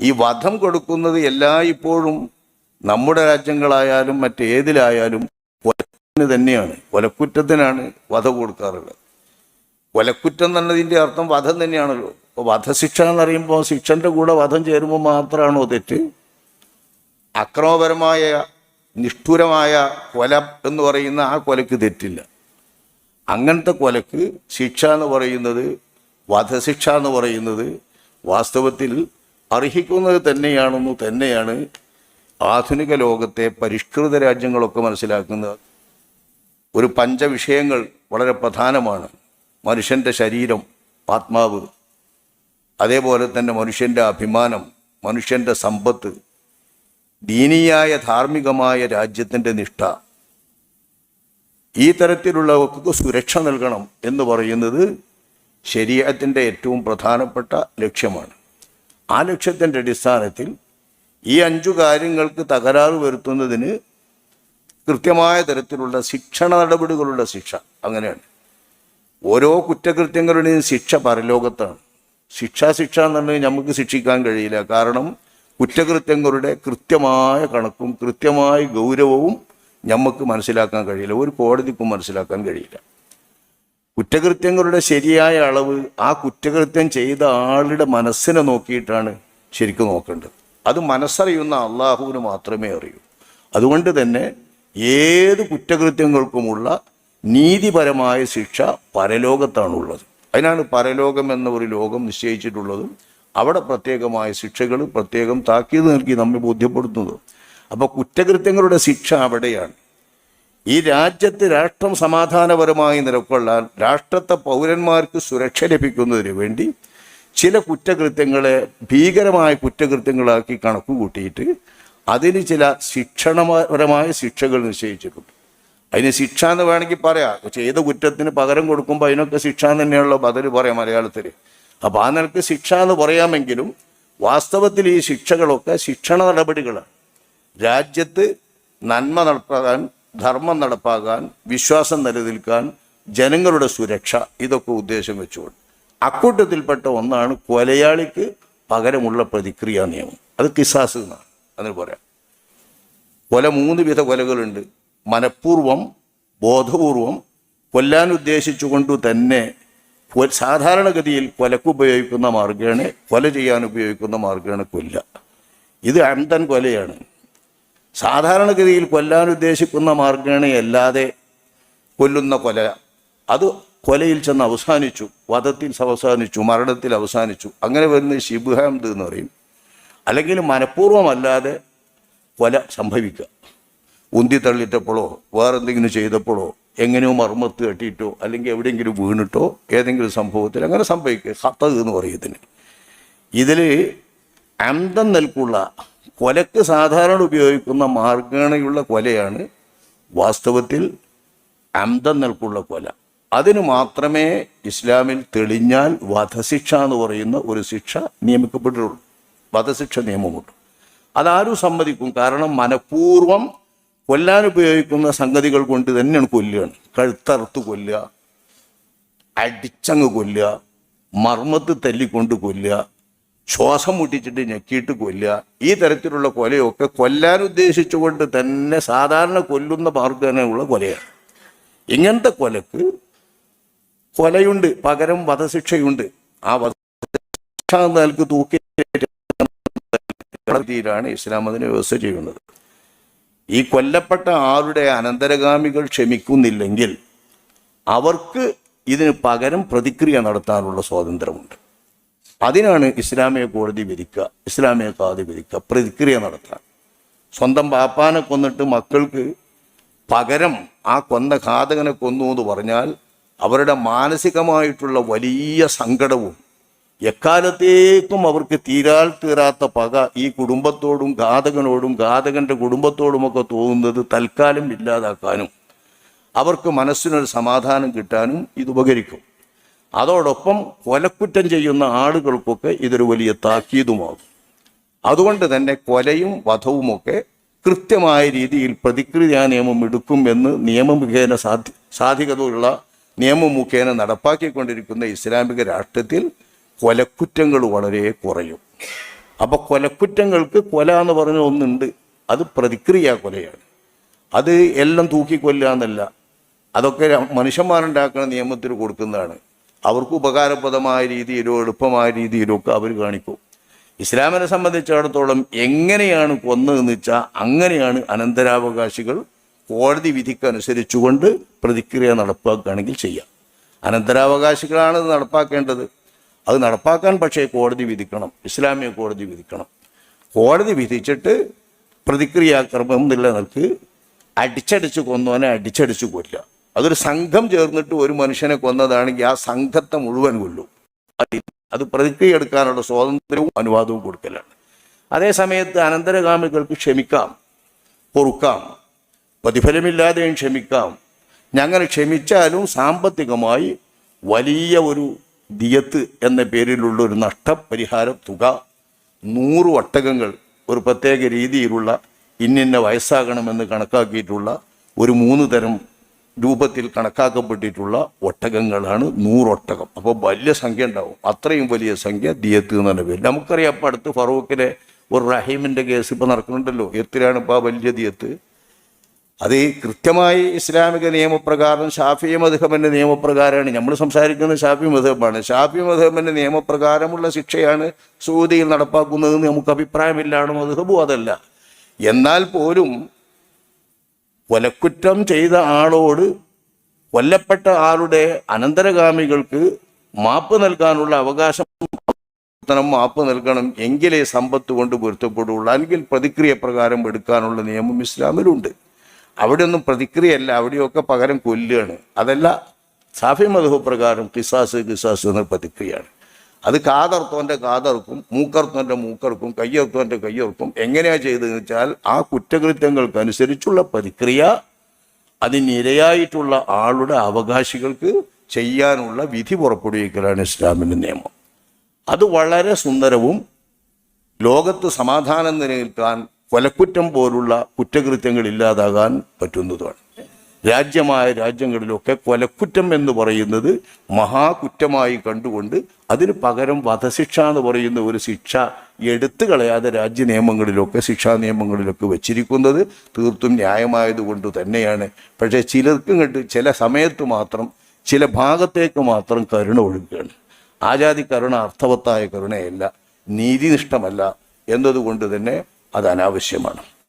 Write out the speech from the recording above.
ഈ വധം കൊടുക്കുന്നത് എല്ലായ്പ്പോഴും നമ്മുടെ രാജ്യങ്ങളായാലും മറ്റേതിലായാലും കൊലക്കുറ്റത്തിന് തന്നെയാണ്. കൊലക്കുറ്റത്തിനാണ് വധ കൊടുക്കാറുള്ളത്. കൊലക്കുറ്റം എന്നതിന്റെ അർത്ഥം വധം തന്നെയാണല്ലോ. അപ്പോൾ വധശിക്ഷ എന്ന് ശിക്ഷന്റെ കൂടെ വധം ചേരുമ്പോൾ മാത്രമാണോ തെറ്റ്? അക്രമപരമായ നിഷ്ഠുരമായ കൊല എന്ന് പറയുന്ന ആ കൊലക്ക് തെറ്റില്ല. അങ്ങനത്തെ കൊലക്ക് ശിക്ഷ എന്ന് പറയുന്നത് വധശിക്ഷ എന്ന് പറയുന്നത് വാസ്തവത്തിൽ അർഹിക്കുന്നത് തന്നെയാണെന്ന് തന്നെയാണ് ആധുനിക ലോകത്തെ പരിഷ്കൃത രാജ്യങ്ങളൊക്കെ മനസ്സിലാക്കുന്നത് ഒരു പഞ്ചവിഷയങ്ങൾ വളരെ പ്രധാനമാണ്. മനുഷ്യന്റെ ശരീരം ആത്മാവ് അതേപോലെ തന്നെ മനുഷ്യന്റെ അഭിമാനം മനുഷ്യന്റെ സമ്പത്ത് ദീനീയായ ധാർമ്മികമായ രാജ്യത്തിന്റെ നിഷ്ഠ. ഈ തരത്തിലുള്ളവർക്ക് സുരക്ഷ നൽകണം എന്ന് പറയുന്നത് ശരീരത്തിന്റെ ഏറ്റവും പ്രധാനപ്പെട്ട ലക്ഷ്യമാണ്. ആ ലക്ഷ്യത്തിന്റെ അടിസ്ഥാനത്തിൽ ഈ അഞ്ചു കാര്യങ്ങൾക്ക് തകരാറ് വരുത്തുന്നതിന് കൃത്യമായ തരത്തിലുള്ള ശിക്ഷണ നടപടികളുടെ ശിക്ഷ അങ്ങനെയാണ്. ഓരോ കുറ്റകൃത്യങ്ങളുടെയും ശിക്ഷ പരലോകത്താണ്. ശിക്ഷ ശിക്ഷ എന്നുണ്ടെങ്കിൽ നമുക്ക് ശിക്ഷിക്കാൻ കഴിയില്ല. കാരണം കുറ്റകൃത്യങ്ങളുടെ കൃത്യമായ കണക്കും കൃത്യമായ ഗൗരവവും നമുക്ക് മനസ്സിലാക്കാൻ കഴിയില്ല. ഒരു കോടതിക്കും മനസ്സിലാക്കാൻ കഴിയില്ല. കുറ്റകൃത്യങ്ങളുടെ ശരിയായ അളവ് ആ കുറ്റകൃത്യം ചെയ്ത ആളുടെ മനസ്സിനെ നോക്കിയിട്ടാണ് ശരിക്കും നോക്കേണ്ടത്. അത് മനസ്സറിയുന്ന അള്ളാഹുവിന് മാത്രമേ അറിയൂ. അതുകൊണ്ട് തന്നെ ഏത് കുറ്റകൃത്യങ്ങൾക്കുമുള്ള നീതിപരമായ ശിക്ഷ പരലോകത്താണുള്ളത്. അതിനാണ് പരലോകം എന്ന ഒരു ലോകം നിശ്ചയിച്ചിട്ടുള്ളതും അവിടെ പ്രത്യേകമായ ശിക്ഷകൾ പ്രത്യേകം താക്കീത് നൽകി നമ്മെ ബോധ്യപ്പെടുത്തുന്നത്. അപ്പോൾ കുറ്റകൃത്യങ്ങളുടെ ശിക്ഷ അവിടെയാണ്. ഈ രാജ്യത്ത് രാഷ്ട്രം സമാധാനപരമായി നിലകൊള്ളാൻ രാഷ്ട്രത്തെ പൗരന്മാർക്ക് സുരക്ഷ ലഭിക്കുന്നതിന് വേണ്ടി ചില കുറ്റകൃത്യങ്ങളെ ഭീകരമായ കുറ്റകൃത്യങ്ങളാക്കി കണക്ക് കൂട്ടിയിട്ട് അതിന് ചില ശിക്ഷണപരമായ ശിക്ഷകൾ നിശ്ചയിച്ചിട്ടുണ്ട്. അതിന് ശിക്ഷ എന്ന് വേണമെങ്കിൽ പറയാം. ചെയ്ത കുറ്റത്തിന് പകരം കൊടുക്കുമ്പോൾ അതിനൊക്കെ ശിക്ഷ തന്നെയുള്ള ബദൽ പറയാം മലയാളത്തിൽ അപ്പോൾ ആ നിലയ്ക്ക് ശിക്ഷ എന്ന് പറയാമെങ്കിലും വാസ്തവത്തിൽ ഈ ശിക്ഷകളൊക്കെ ശിക്ഷണ നടപടികളാണ്. രാജ്യത്ത് നന്മ നടപ്പാകാൻ ധർമ്മം നടപ്പാകാൻ വിശ്വാസം നിലനിൽക്കാൻ ജനങ്ങളുടെ സുരക്ഷ ഇതൊക്കെ ഉദ്ദേശം വെച്ചുകൊണ്ട്. അക്കൂട്ടത്തിൽപ്പെട്ട ഒന്നാണ് കൊലയാളിക്ക് പകരമുള്ള പ്രതിക്രിയാ നിയമം. അത് കിസാസ് എന്നാണ് അതിന് പറയാം. കൊല മൂന്ന് വിധ കൊലകളുണ്ട്. മനഃപൂർവം ബോധപൂർവം കൊല്ലാൻ ഉദ്ദേശിച്ചുകൊണ്ട് തന്നെ സാധാരണഗതിയിൽ കൊലക്ക് ഉപയോഗിക്കുന്ന മാർഗമാണ് കൊല ചെയ്യാൻ ഉപയോഗിക്കുന്ന മാർഗമാണ് കൊല്ല. ഇത് അന്തൻ കൊലയാണ്. സാധാരണഗതിയിൽ കൊല്ലാൻ ഉദ്ദേശിക്കുന്ന മാർഗമാണ് അല്ലാതെ കൊല്ലുന്ന കൊല. അത് കൊലയിൽ ചെന്ന് അവസാനിച്ചു വധത്തിൽ അവസാനിച്ചു മരണത്തിൽ അവസാനിച്ചു. അങ്ങനെ വരുന്ന ഷിബുഹാംദ് എന്ന് പറയും. അല്ലെങ്കിൽ മനഃപൂർവമല്ലാതെ കൊല സംഭവിക്കുക. ഉന്തി തള്ളിട്ടപ്പോഴോ വേറെന്തെങ്കിലും ചെയ്തപ്പോഴോ എങ്ങനെയോ മർമ്മത്ത് കെട്ടിയിട്ടോ അല്ലെങ്കിൽ എവിടെയെങ്കിലും വീണിട്ടോ ഏതെങ്കിലും സംഭവത്തിൽ അങ്ങനെ സംഭവിക്കുക. ഹത്തത് എന്ന് പറയുന്നതിന് ഇതിൽ അന്തം നൽകുള്ള കൊലക്ക് സാധാരണ ഉപയോഗിക്കുന്ന മാർഗണയുള്ള കൊലയാണ് വാസ്തവത്തിൽ അന്തം നിൽക്കുള്ള കൊല. അതിന് മാത്രമേ ഇസ്ലാമിൽ തെളിഞ്ഞാൽ വധശിക്ഷ എന്ന് പറയുന്ന ഒരു ശിക്ഷ നിയമിക്കപ്പെട്ടിട്ടുള്ളൂ. വധശിക്ഷ നിയമമുണ്ട്. അതാരും സമ്മതിക്കും. കാരണം മനഃപൂർവം കൊല്ലാൻ ഉപയോഗിക്കുന്ന സംഗതികൾ കൊണ്ട് തന്നെയാണ് കൊല്ലുകയാണ് കഴുത്തറുത്ത് കൊല്ലുക അടിച്ചങ്ങ് കൊല്ലുക മർമ്മത്ത് തല്ലിക്കൊണ്ട് കൊല്ലുക ശ്വാസം മുട്ടിച്ചിട്ട് ഞെക്കിയിട്ട് കൊല്ലുക. ഈ തരത്തിലുള്ള കൊലയൊക്കെ കൊല്ലാൻ ഉദ്ദേശിച്ചുകൊണ്ട് തന്നെ സാധാരണ കൊല്ലുന്ന മാർഗനുള്ള കൊലയാണ്. ഇങ്ങനത്തെ കൊലക്ക് കൊലയുണ്ട് പകരം വധശിക്ഷയുണ്ട്. ആ വധശിക്ഷ നൽകി തൂക്കി രീതിയിലാണ് ഇസ്ലാം അതിനെ വ്യവസ്ഥ ചെയ്യുന്നത്. ഈ കൊല്ലപ്പെട്ട ആരുടെ അനന്തരഗാമികൾ ക്ഷമിക്കുന്നില്ലെങ്കിൽ അവർക്ക് ഇതിന് പകരം പ്രതിക്രിയ നടത്താനുള്ള സ്വാതന്ത്ര്യമുണ്ട്. അതിനാണ് ഇസ്ലാമിക കോടതി വിധിക്കുക ഇസ്ലാമിക കോടതി വിധിക്കുക പ്രതിക്രിയ നടത്താൻ സ്വന്തം പാപ്പാനെ കൊന്നിട്ട് മക്കൾക്ക് പകരം ആ കൊന്ന ഘാതകനെ കൊന്നു എന്ന് പറഞ്ഞാൽ അവരുടെ മാനസികമായിട്ടുള്ള വലിയ സങ്കടവും എക്കാലത്തേക്കും അവർക്ക് തീരാൽ തീരാത്ത പക ഈ കുടുംബത്തോടും ഘാതകനോടും ഘാതകന്റെ കുടുംബത്തോടുമൊക്കെ തോന്നുന്നത് തൽക്കാലം ഇല്ലാതാക്കാനും അവർക്ക് മനസ്സിനൊരു സമാധാനം കിട്ടാനും ഇത് ഉപകരിക്കും. അതോടൊപ്പം കൊലക്കുറ്റം ചെയ്യുന്ന ആളുകൾക്കൊക്കെ ഇതൊരു വലിയ താക്കീതുമാകും. അതുകൊണ്ട് തന്നെ കൊലയും വധവുമൊക്കെ കൃത്യമായ രീതിയിൽ പ്രതിക്രിയാ നിയമം എടുക്കും എന്ന് നിയമം മുഖേന സാധി സാധികതയുള്ള നിയമം മുഖേന നടപ്പാക്കിക്കൊണ്ടിരിക്കുന്ന ഇസ്ലാമിക രാഷ്ട്രത്തിൽ കൊലക്കുറ്റങ്ങൾ വളരെ കുറയും. അപ്പോൾ കൊലക്കുറ്റങ്ങൾക്ക് കൊല എന്ന് പറഞ്ഞ ഒന്നുണ്ട്. അത് പ്രതിക്രിയ കൊലയാണ്. അത് എല്ലാം തൂക്കിക്കൊല്ലുക എന്നല്ല അതൊക്കെ മനുഷ്യന്മാരുണ്ടാക്കുന്ന നിയമത്തിൽ കൊടുക്കുന്നതാണ്. അവർക്ക് ഉപകാരപ്രദമായ രീതിയിലോ എളുപ്പമായ രീതിയിലോ ഒക്കെ അവർ കാണിക്കും. ഇസ്ലാമിനെ സംബന്ധിച്ചിടത്തോളം എങ്ങനെയാണ് കൊന്നതെന്ന് വെച്ചാൽ അങ്ങനെയാണ് അനന്തരാവകാശികൾ കോടതി വിധിക്കനുസരിച്ചുകൊണ്ട് പ്രതിക്രിയ നടപ്പാക്കുകയാണെങ്കിൽ ചെയ്യാം. അനന്തരാവകാശികളാണ് ഇത് നടപ്പാക്കേണ്ടത്. അത് നടപ്പാക്കാൻ പക്ഷേ കോടതി വിധിക്കണം. ഇസ്ലാമിക കോടതി വിധിക്കണം. കോടതി വിധിച്ചിട്ട് പ്രതിക്രിയാക്രമം നിലനിൽക്ക് അടിച്ചടിച്ച് കൊന്നവനെ അടിച്ചടിച്ച് കൊല്ലുക. അതൊരു സംഘം ചേർന്നിട്ട് ഒരു മനുഷ്യനെ കൊന്നതാണെങ്കിൽ ആ സംഘത്തെ മുഴുവൻ കൊല്ലും. അത് അത് പ്രതിക്രിയ എടുക്കാനുള്ള സ്വാതന്ത്ര്യവും അനുവാദവും കൊടുക്കലാണ്. അതേ സമയത്ത് അനന്തരഗാമികൾക്ക് ക്ഷമിക്കാം പൊറുക്കാം പ്രതിഫലമില്ലാതെയും ക്ഷമിക്കാം. ഞങ്ങൾ ക്ഷമിച്ചാലും സാമ്പത്തികമായി വലിയ ഒരു ദിയത്ത് എന്ന പേരിലുള്ള ഒരു നഷ്ടപരിഹാര തുക നൂറ് ഒട്ടകങ്ങൾ ഒരു പ്രത്യേക രീതിയിലുള്ള ഇന്നിന്ന വയസ്സാകണമെന്ന് കണക്കാക്കിയിട്ടുള്ള ഒരു മൂന്ന് തരം രൂപത്തിൽ കണക്കാക്കപ്പെട്ടിട്ടുള്ള ഒട്ടകങ്ങളാണ് നൂറൊട്ടകം. അപ്പോൾ വലിയ സംഖ്യ ഉണ്ടാവും. അത്രയും വലിയ സംഖ്യ ദിയത്ത് എന്ന് പറഞ്ഞ പേര്. നമുക്കറിയാം ഇപ്പം അടുത്ത് ഫറൂഖിലെ ഒരു റഹീമിന്റെ കേസ് ഇപ്പോൾ നടക്കുന്നുണ്ടല്ലോ. എത്രയാണ് ഇപ്പോൾ ആ വലിയ ദിയത്ത്. അത് കൃത്യമായി ഇസ്ലാമിക നിയമപ്രകാരം ഷാഫി മധുഹബിന്റെ നിയമപ്രകാരമാണ്. നമ്മൾ സംസാരിക്കുന്നത് ഷാഫി മധുഹബാണ് ഷാഫി മധുഹബിന്റെ നിയമപ്രകാരമുള്ള ശിക്ഷയാണ് സൗദിയിൽ നടപ്പാക്കുന്നതെന്ന് നമുക്ക് അഭിപ്രായമില്ലാണ് മധുഹബും അതല്ല. എന്നാൽ പോലും കൊലക്കുറ്റം ചെയ്ത ആളോട് കൊല്ലപ്പെട്ട ആളുടെ അനന്തരഗാമികൾക്ക് മാപ്പ് നൽകാനുള്ള അവകാശം മാപ്പ് നൽകണം എങ്കിലേ സമ്പത്ത് കൊണ്ട് പൊരുത്തപ്പെടുകയുള്ളൂ അല്ലെങ്കിൽ പ്രതിക്രിയ പ്രകാരം എടുക്കാനുള്ള നിയമം ഇസ്ലാമിലുണ്ട്. അവിടെ ഒന്നും പ്രതിക്രിയല്ല അവിടെയൊക്കെ പകരം കൊല്ലുകയാണ്. അതല്ല സാഫി മധു പ്രകാരം കിസാസ് കിസാസ് എന്ന പ്രതിക്രിയയാണ്. അത് കാതർത്തവന്റെ കാതർക്കും മൂക്കർത്തവന്റെ മൂക്കർക്കും കയ്യർത്തവന്റെ കയ്യർക്കും എങ്ങനെയാണ് ചെയ്തതെന്ന് വെച്ചാൽ ആ കുറ്റകൃത്യങ്ങൾക്കനുസരിച്ചുള്ള പ്രതിക്രിയ അതിനിരയായിട്ടുള്ള ആളുടെ അവകാശികൾക്ക് ചെയ്യാനുള്ള വിധി പുറപ്പെടുവിക്കലാണ് ഇസ്ലാമിന്റെ നിയമം. അത് വളരെ സുന്ദരവും ലോകത്ത് സമാധാനം നിലനിൽക്കാൻ കൊലക്കുറ്റം പോലുള്ള കുറ്റകൃത്യങ്ങൾ ഇല്ലാതാകാൻ പറ്റുന്നതുമാണ്. രാജ്യമായ രാജ്യങ്ങളിലൊക്കെ കൊലക്കുറ്റം എന്ന് പറയുന്നത് മഹാകുറ്റമായി കണ്ടുകൊണ്ട് അതിന് പകരം വധശിക്ഷ എന്ന് പറയുന്ന ഒരു ശിക്ഷ എടുത്തു കളയാതെ രാജ്യ നിയമങ്ങളിലൊക്കെ ശിക്ഷാ നിയമങ്ങളിലൊക്കെ വെച്ചിരിക്കുന്നത് തീർത്തും ന്യായമായതുകൊണ്ട് തന്നെയാണ്. പക്ഷേ ചിലർക്കും കണ്ട് ചില സമയത്ത് മാത്രം ചില ഭാഗത്തേക്ക് മാത്രം കരുണ ഒഴുകുകയാണ്. ആജാതി കരുണ അർത്ഥവത്തായ കരുണയല്ല നീതിനിഷ്ഠമല്ല എന്നതുകൊണ്ട് തന്നെ അത് അനാവശ്യമാണ്.